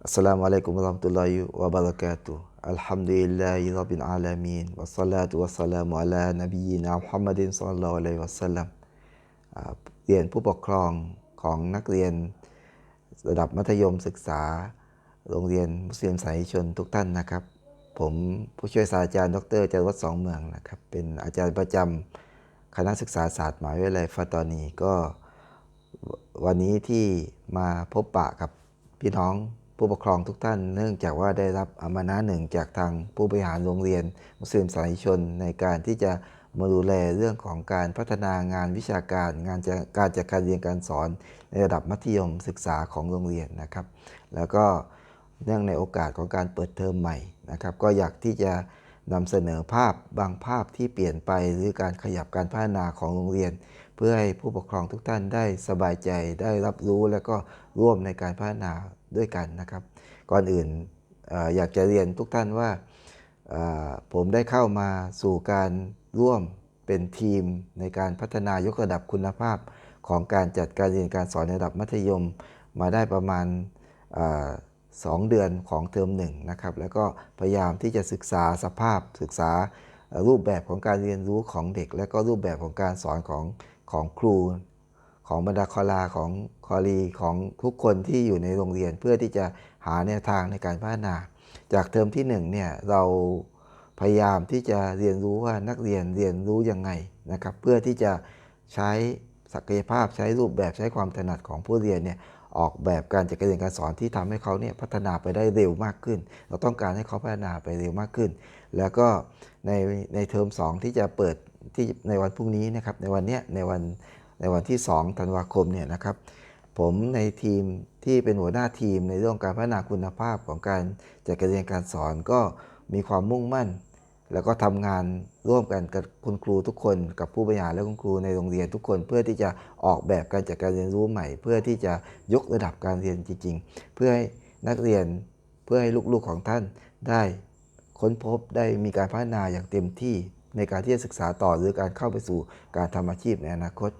Assalamu alaikum warahmatullahi wabarakatuh. Alhamdulillahi rabbil alamin. Wassalatu wassalamu ala nabiyyina Muhammadin sallallahu alaihi wasallam เรียนผู้ปกครองของนักเรียนระดับมัธยมศึกษา โรงเรียนมุสลิมสายชนทุกท่านนะครับ ผมผู้ช่วยศาสตราจารย์ดรจารวัฒน์สองเมืองนะครับ เป็นอาจารย์ประจำคณะศึกษาศาสตร์มหาวิทยาลัยฟาตอนีก็วันนี้ที่มาพบปะกับพี่น้อง ผู้ปกครองทุกท่าน เนื่องจากว่าได้รับอามานะหนึ่งจากทางผู้บริหารโรงเรียน มุสลิมสายชนในการที่จะมาดูแลเรื่องของการพัฒนางานวิชาการ งานการจัดการเรียนการสอนในระดับมัธยมศึกษาของโรงเรียนนะครับ แล้วก็เนื่องในโอกาสของการเปิดเทอมใหม่นะครับ ก็อยากที่จะนำเสนอภาพบางภาพที่เปลี่ยนไปหรือการขยับการพัฒนาของโรงเรียน เพื่อให้ผู้ปกครองทุกท่านได้สบายใจได้รับรู้แล้วก็ร่วมในการพัฒนา ด้วยกันนะครับ ก่อนอื่นออยากจะเรียนทุกท่านว่าผมได้เข้ามาสู่การร่วมเป็นทีมในการพัฒนายกระดับคุณภาพ ของการจัดการเรียนการสอนในระดับมัธยมมาได้ประมาณสองเดือนของเทอมหนึ่งนะครับ แล้วก็พยายามที่จะศึกษาสภาพศึกษารูปแบบของการเรียนรู้ของเด็ก และก็รูปแบบของการสอนของของครู ของบรรดาคอลาของคอรีของทุกคนที่อยู่ในโรงเรียน เพื่อที่จะหาแนวทางในการพัฒนา จากเทอมที่หนึ่งเนี่ยเราพยายามที่จะเรียนรู้ว่านักเรียนเรียนรู้ยังไงนะครับเพื่อที่จะใช้ศักยภาพใช้รูปแบบใช้ความถนัดของผู้เรียนเนี่ยออกแบบการจัดการเรียนการสอนที่ทำให้เขาเนี่ยพัฒนาไปได้เร็วมากขึ้น เราต้องการให้เขาพัฒนาไปเร็วมากขึ้น แล้วก็ในในเทอม2 ที่จะเปิดที่ในวันพรุ่งนี้นะครับในวันเนี้ยในวัน ในวันที่ 2 ธันวาคมเนี่ยนะครับ ผมในทีมที่เป็นหัวหน้าทีมในเรื่องการพัฒนาคุณภาพของการจัดการเรียนการสอนก็มีความมุ่งมั่น แล้วก็ทำงานร่วมกันกับคุณครูทุกคน กับผู้บริหารและคุณครูในโรงเรียนทุกคน เพื่อที่จะออกแบบการจัดการเรียนรู้ใหม่ เพื่อที่จะยกระดับการเรียนจริง ๆ เพื่อให้นักเรียนเพื่อให้ลูกๆของท่านได้ค้นพบได้มีการพัฒนาอย่างเต็มที่ในการที่จะศึกษาต่อหรือการเข้าไปสู่การทำอาชีพในอนาคต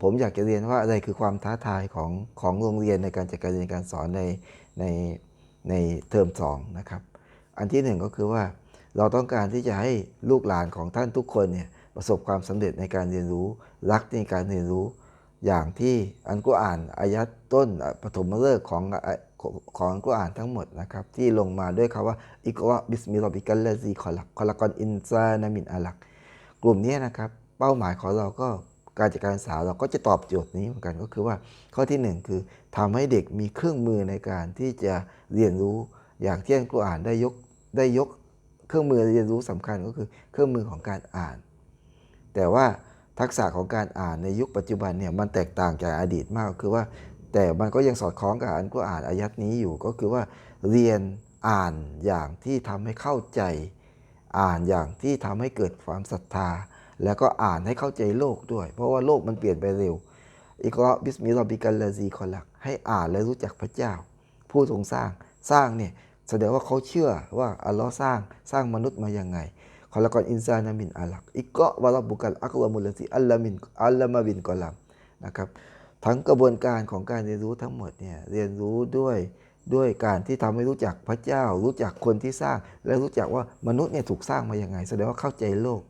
ผมอยากจะเรียนว่าอะไรคือความท้าทายของของโรงเรียนในการจัดการเรียนการสอนในในในเทอม2นะครับ อันที่หนึ่งก็คือว่าเราต้องการที่จะให้ลูกหลานของท่านทุกคนเนี่ยประสบความสำเร็จในการเรียนรู้รักในการเรียนรู้ อย่างที่อันกุรอานอายัดต้นปฐมฤกษ์ของของของอันกุรอานทั้งหมดนะครับที่ลงมาด้วยคำว่าอิกวะบิสมิลลาบิกัลลซีคอลักคอลักอนอินซานามินอาลัก กลุ่มนี้นะครับเป้าหมายของเราก็ การจัดการศึกษาเราก็จะตอบโจทย์นี้เหมือนกันก็คือว่าข้อที่หนึ่งคือทำให้เด็กมีเครื่องมือในการที่จะเรียนรู้อย่างที่อันกุรอานได้ยกได้ยกเครื่องมือเรียนรู้สำคัญก็คือเครื่องมือของการอ่าน แต่ว่าทักษะของการอ่านในยุคปัจจุบันเนี่ยมันแตกต่างจากอดีตมากคือว่า แต่มันก็ยังสอดคล้องกับอันกุรอานอายัดนี้อยู่ก็คือว่าเรียนอ่านอย่างที่ทำให้เข้าใจ อ่านอย่างที่ทำให้เกิดความศรัทธา แล้วก็อ่านให้เข้าใจโลกด้วย เพราะว่าโลกมันเปลี่ยนไปเร็วอิกราบิสมิลลาบิกัลลาซีคอลักให้อ่านและรู้จักพระเจ้า ผู้ทรงสร้างสร้างเนี่ยแสดงว่าเขาเชื่อว่าอัลลอฮ์สร้างสร้างมนุษย์มายังไงคอละกอนอินซานามินอาลักอิกกะวะรับบุกัลอักวะมุลลซีอัลลามินอัลลามาบินกอลัมนะครับทั้งกระบวนการของการเรียนรู้ทั้งหมดเนี่ยเรียนรู้ด้วยด้วยการที่ทำให้รู้จักพระเจ้า รู้จักคนที่สร้าง และรู้จักว่ามนุษย์เนี่ยถูกสร้างมาอย่างไง แสดงว่าเข้าใจโลก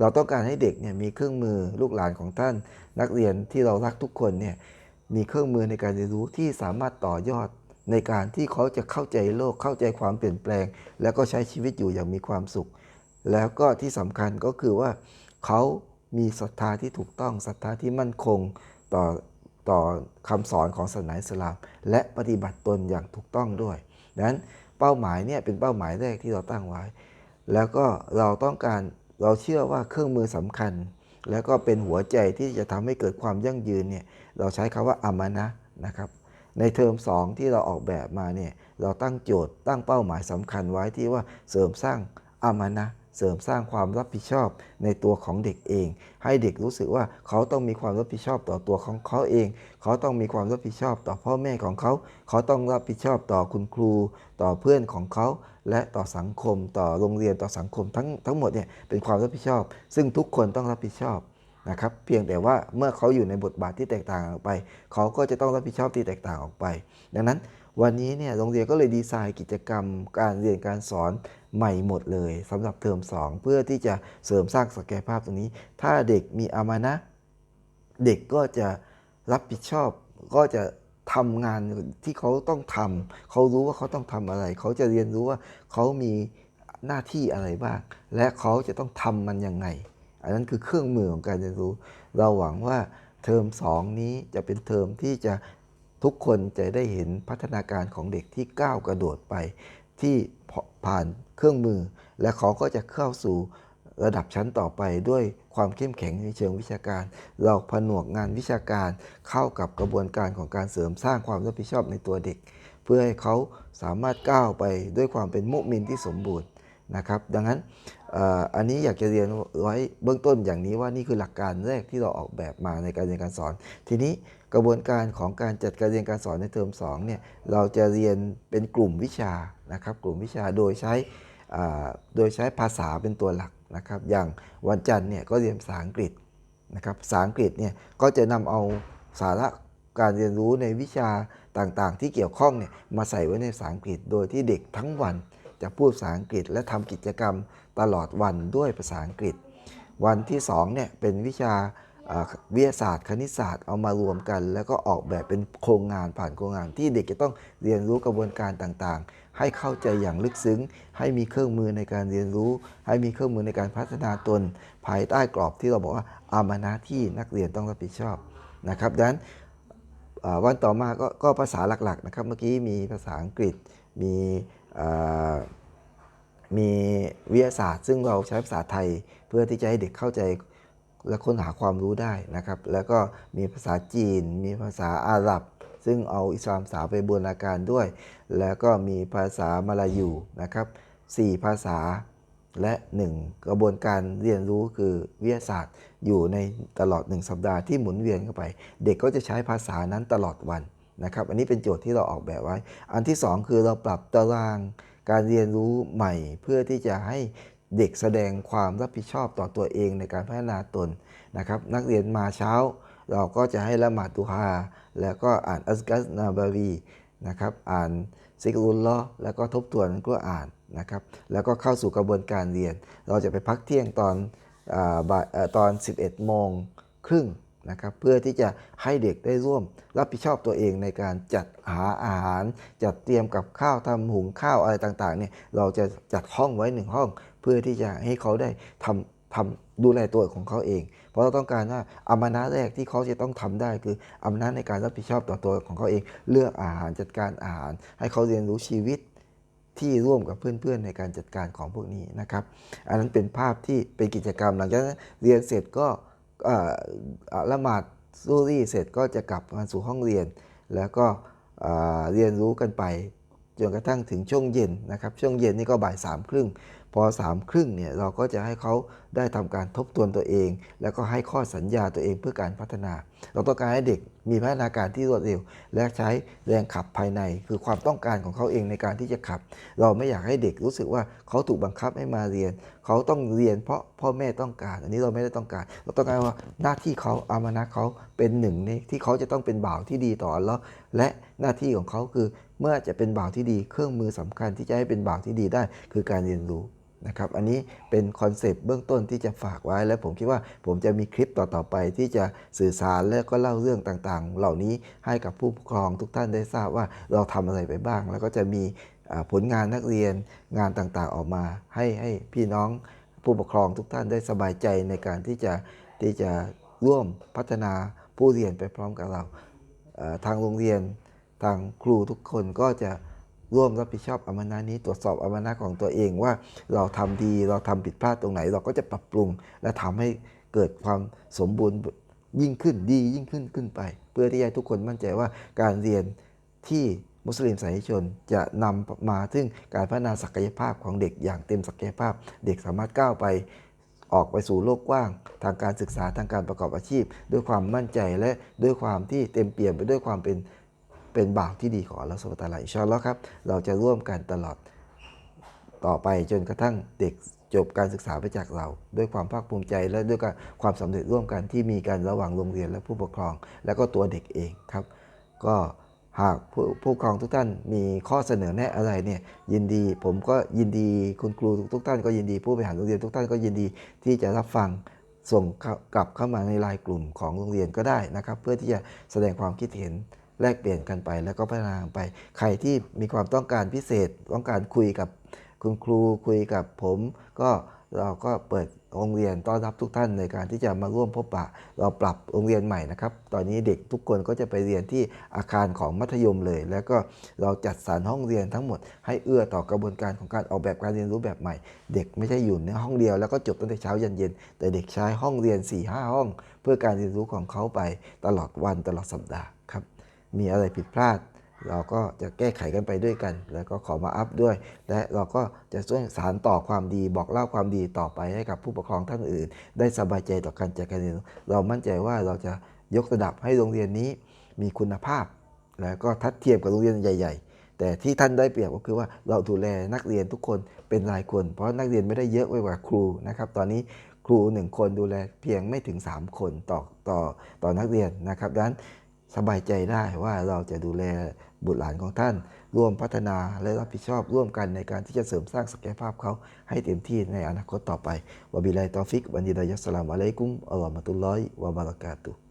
เราต้องการให้เด็กเนี่ยมีเครื่องมือลูกหลานของท่าน นักเรียนที่เรารักทุกคนเนี่ยมีเครื่องมือในการเรียนรู้ที่สามารถต่อยอดในการที่เขาจะเข้าใจโลกเข้าใจความเปลี่ยนแปลง แล้วก็ใช้ชีวิตอยู่อย่างมีความสุข แล้วก็ที่สำคัญก็คือว่าเขามีศรัทธาที่ถูกต้องศรัทธาที่มั่นคงต่อต่อคำสอนของศาสนาอิสลาม และปฏิบัติตนอย่างถูกต้องด้วยดังนั้นเป้าหมายเนี่ยเป็นเป้าหมายแรกที่เราตั้งไว้ แล้วก็เราต้องการ เราเชื่อว่าเครื่องมือสำคัญ แล้วก็เป็นหัวใจที่จะทำให้เกิดความยั่งยืนเนี่ยเราใช้คำว่าอามานะนะครับในเทอม 2 ที่เราออกแบบมาเนี่ยเราตั้งโจทย์ตั้งเป้าหมายสำคัญไว้ที่ว่าเสริมสร้างอามานะเสริมสร้างความรับผิดชอบในตัวของเด็กเอง ให้เด็กรู้สึกว่าเขาต้องมีความรับผิดชอบต่อตัวของเขาเอง เขาต้องมีความรับผิดชอบต่อพ่อแม่ของเขา เขาต้องรับผิดชอบต่อคุณครู ต่อเพื่อนของเขา และต่อสังคม ต่อโรงเรียนต่อสังคมทั้งทั้งหมดเนี่ยเป็นความรับผิดชอบ ซึ่งทุกคนต้องรับผิดชอบนะครับเพียงแต่ว่าเมื่อเขาอยู่ในบทบาทที่แตกต่างออกไป เขาก็จะต้องรับผิดชอบที่แตกต่างออกไป ดังนั้น วันนี้เนี่ยโรงเรียนก็เลยดีไซน์กิจกรรมการเรียนการสอนใหม่หมดเลยสำหรับเทอม 2 เพื่อที่จะเสริมสร้างศักยภาพตรงนี้ ถ้าเด็กมีอามานะ เด็กก็จะรับผิดชอบก็จะทำงานที่เขาต้องทำเขารู้ว่าเขาต้องทำอะไร เขาจะเรียนรู้ว่าเขามีหน้าที่อะไรบ้าง และเขาจะต้องทำมันยังไง อันนั้นคือเครื่องมือของการเรียนรู้ เราหวังว่าเทอม 2 นี้จะเป็นเทอมที่จะ ทุกคนจะได้เห็นพัฒนาการของเด็กที่ก้าวกระโดดไป ที่ผ่านเครื่องมือ และเขาก็จะเข้าสู่ระดับชั้นต่อไปด้วยความเข้มแข็งในเชิงวิชาการ เราผนวกงานวิชาการเข้ากับกระบวนการของการเสริมสร้างความรับผิดชอบในตัวเด็ก เพื่อให้เขาสามารถก้าวไปด้วยความเป็นมุมินที่สมบูรณ์นะครับ ดังนั้นอันนี้อยากจะเรียนไว้เบื้องต้นอย่างนี้ว่านี่คือหลักการแรกที่เราออกแบบมาในการเรียนการสอน ทีนี้ กระบวนการของการจัดการเรียนการสอนในเทอม2เนี่ยเราจะเรียนเป็นกลุ่มวิชานะครับกลุ่มวิชาโดยใช้โดยใช้ภาษาเป็นตัวหลักนะครับอย่างวันจันทร์เนี่ยก็เรียนภาษาอังกฤษนะครับภาษาอังกฤษเนี่ยก็จะนำเอาสาระการเรียนรู้ในวิชาต่างๆ ที่เกี่ยวข้องเนี่ยมาใส่ไว้ในภาษาอังกฤษ โดยที่เด็กทั้งวันจะพูดภาษาอังกฤษ และทำกิจกรรมตลอดวันด้วยภาษาอังกฤษ วันที่2เนี่ยเป็นวิชา วิทยาศาสตร์คณิตศาสตร์เอามารวมกัน แล้วก็ออกแบบเป็นโครงงานผ่านโครงงาน ที่เด็กจะต้องเรียนรู้กระบวนการต่างๆ ให้เข้าใจอย่างลึกซึ้ง ให้มีเครื่องมือในการเรียนรู้ ให้มีเครื่องมือในการพัฒนาตน ภายใต้กรอบที่เราบอกว่าอามานะที่นักเรียนต้องรับผิดชอบนะครับดังนั้นวันต่อมาก็กภาษาหลักๆนะครับเมื่อกี้มีภาษาอังกฤษมีมีวิทยาศาสตร์ ซึ่งเราใช้ภาษาไทยเพื่อที่จะให้เด็กเข้าใจ และค้นหาความรู้ได้นะครับ แล้วก็มีภาษาจีน มีภาษาอาหรับ ซึ่งเอาอิสลามสาวไปบูรณาการด้วย แล้วก็มีภาษามาลายูนะครับสี่ภาษาและ 1 กระบวนการเรียนรู้คือวิทยาศาสตร์อยู่ในตลอด 1 สัปดาห์ที่หมุนเวียนเข้าไป เด็กก็จะใช้ภาษานั้นตลอดวันนะครับ อันนี้เป็นโจทย์ที่เราออกแบบไว้ อันที่ 2 คือเราปรับตารางการเรียนรู้ใหม่ เพื่อที่จะให้ เด็กแสดงความรับผิดชอบต่อตัวเองในการพัฒนาตนนะครับ นักเรียนมาเช้า เราก็จะให้ละหมาดดุฮา แล้วก็อ่านอัสกัสนาบาวีนะครับ อ่านซิกุลลอฮ์แล้วก็ทบทวนกุรอานนะครับ แล้วก็เข้าสู่กระบวนการเรียน เราจะไปพักเที่ยงตอนอาบ่ายเอ่อตอน 11 โมงครึ่งนะครับ เพื่อที่จะให้เด็กได้ร่วมรับผิดชอบตัวเองในการจัดหาอาหาร จัดเตรียมกับข้าวทำหุงข้าวอะไรต่างๆเนี่ย เราจะจัดห้องไว้หนึ่งห้อง พื่อที่จะให้เขาได้ทำทำดูแลตัวของเขาเอง เพราะเราต้องการว่าอามานะแรกที่เขาจะต้องทำได้คืออามานะในการรับผิดชอบต่อตัวของเขาเอง เลือกอาหารจัดการอาหาร ให้เขาเรียนรู้ชีวิตที่ร่วมกับเพื่อนๆในการจัดการของพวกนี้นะครับ อันนั้นเป็นภาพที่เป็นกิจกรรมหลังจากเรียนเสร็จก็ละหมาดซูรี่เสร็จก็จะกลับมาสู่ห้องเรียน แล้วก็เรียนรู้กันไปจนกระทั่งถึงช่วงเย็นนะครับ ช่วงเย็นนี่ก็บ่ายสามครึ่งพอสามครึ่งเนี่ยเราก็จะให้เขาได้ทำการทบทวนตัวเอง แล้วก็ให้ข้อสัญญาตัวเองเพื่อการพัฒนา เราต้องการให้เด็กมีพัฒนาการที่รวดเร็ว และใช้แรงขับภายใน คือความต้องการของเขาเองในการที่จะขับ เราไม่อยากให้เด็กรู้สึกว่าเขาถูกบังคับให้มาเรียน เขาต้องเรียนเพราะพ่อแม่ต้องการ อันนี้เราไม่ได้ต้องการ เราต้องการว่าหน้าที่เขาอามานะเขาเป็นหนึ่งในที่เขาจะต้องเป็นบ่าวที่ดีต่ออัลเลาะห์และหน้าที่ของเขาคือเมื่อจะเป็นบ่าวที่ดี เครื่องมือสำคัญที่จะให้เป็นบ่าวที่ดีได้ คือการเรียนรู้ นะครับอันนี้เป็นคอนเซปต์เบื้องต้นที่จะฝากไว้ และผมคิดว่าผมจะมีคลิปต่อๆไป ที่จะสื่อสารและก็เล่าเรื่องต่างๆ เหล่านี้ให้กับผู้ปกครองทุกท่านได้ทราบว่าเราทำอะไรไปบ้าง แล้วก็จะมีผลงานนักเรียนงานต่างๆออกมา ให้ให้พี่น้องผู้ปกครองทุกท่านได้สบายใจในการที่จะที่จะร่วมพัฒนาผู้เรียนไปพร้อมกับเราทางโรงเรียนทางครูทุกคนก็จะ ร่วมรับผิดชอบอามานะนี้ ตรวจสอบอามานะของตัวเองว่าเราทำดีเราทำผิดพลาดตรงไหน เราก็จะปรับปรุง และทำให้เกิดความสมบูรณ์ยิ่งขึ้นดียิ่งขึ้นขึ้นไป เพื่อที่ให้ทุกคนมั่นใจว่าการเรียนที่มุสลิมสายชนจะนำมาถึงการพัฒนาศักยภาพของเด็กอย่างเต็มศักยภาพ เด็กสามารถก้าวไปออกไปสู่โลกกว้าง ทางการศึกษาทางการประกอบอาชีพ ด้วยความมั่นใจและด้วยความที่เต็มเปี่ยมไปด้วยความเป็น เป็นบ่าวที่ดีของอัลลอฮฺสุบฮานะฮูวะตาลาอิชาอัลลอฮ์ครับ เราจะร่วมกันตลอดต่อไปจนกระทั่งเด็กจบการศึกษาไปจากเรา ด้วยความภาคภูมิใจและด้วยความสำเร็จร่วมกันที่มีกันระหว่างโรงเรียนและผู้ปกครอง และก็ตัวเด็กเองครับ ก็หากผู้ผู้ปกครองทุกท่านมีข้อเสนอแนะอะไรเนี่ยยินดีผมก็ยินดีคุณครูทุกท่านก็ยินดีผู้บริหารโรงเรียนทุกท่านก็ยินดีที่จะรับฟังส่งกลับเข้ามาในไลน์กลุ่มของโรงเรียนก็ได้นะครับ เพื่อที่จะแสดงความคิดเห็น แลกเปลี่ยนกันไป แล้วก็พัฒนาไป ใครที่มีความต้องการพิเศษ ต้องการคุยกับคุณครูคุยกับผม ก็เราก็เปิดโรงเรียนต้อนรับทุกท่านในการที่จะมาร่วมพบปะ เราปรับโรงเรียนใหม่นะครับ ตอนนี้เด็กทุกคนก็จะไปเรียนที่อาคารของมัธยมเลย แล้วก็เราจัดสรรห้องเรียนทั้งหมด ให้เอื้อต่อกระบวนการของการออกแบบการเรียนรู้แบบใหม่ เด็กไม่ใช่อยู่ในห้องเดียวแล้วก็จบตั้งแต่เช้ายันเย็น แต่เด็กใช้ห้องเรียน4-5ห้าห้อง เพื่อการเรียนรู้ของเขาไปตลอดวันตลอดสัปดาห์ มีอะไรผิดพลาด เราก็จะแก้ไขกันไปด้วยกัน แล้วก็ขอมาอัพด้วย และเราก็จะช่วยสารต่อความดีบอกเล่าความดีต่อไปให้กับผู้ปกครองท่านอื่น ได้สบายใจต่อการจัดการเรียนเรามั่นใจว่าเราจะยกระดับให้โรงเรียนนี้มีคุณภาพ แล้วก็ทัดเทียมกับโรงเรียนใหญ่ ๆแต่ที่ท่านได้เปรียบก็คือว่าเราดูแลนักเรียนทุกคนเป็นรายคน เพราะนักเรียนไม่ได้เยอะไปกว่าครูนะครับตอนนี้ครูหนึ่งคนดูแลเพียงไม่ถึง 3 คนต่อต่อต่อนักเรียนนะครับดังนั้น สบายใจได้ว่าเราจะดูแลบุตรหลานของท่าน ร่วมพัฒนาและรับผิดชอบร่วมกันในการที่จะเสริมสร้างศักยภาพเขาให้เต็มที่ในอนาคตต่อไปวบิไลตอฟิกวันดีดายัสสลามอะลัยกุมอัลลอฮ์มะตุลลอฮิวะบะเรากาตุ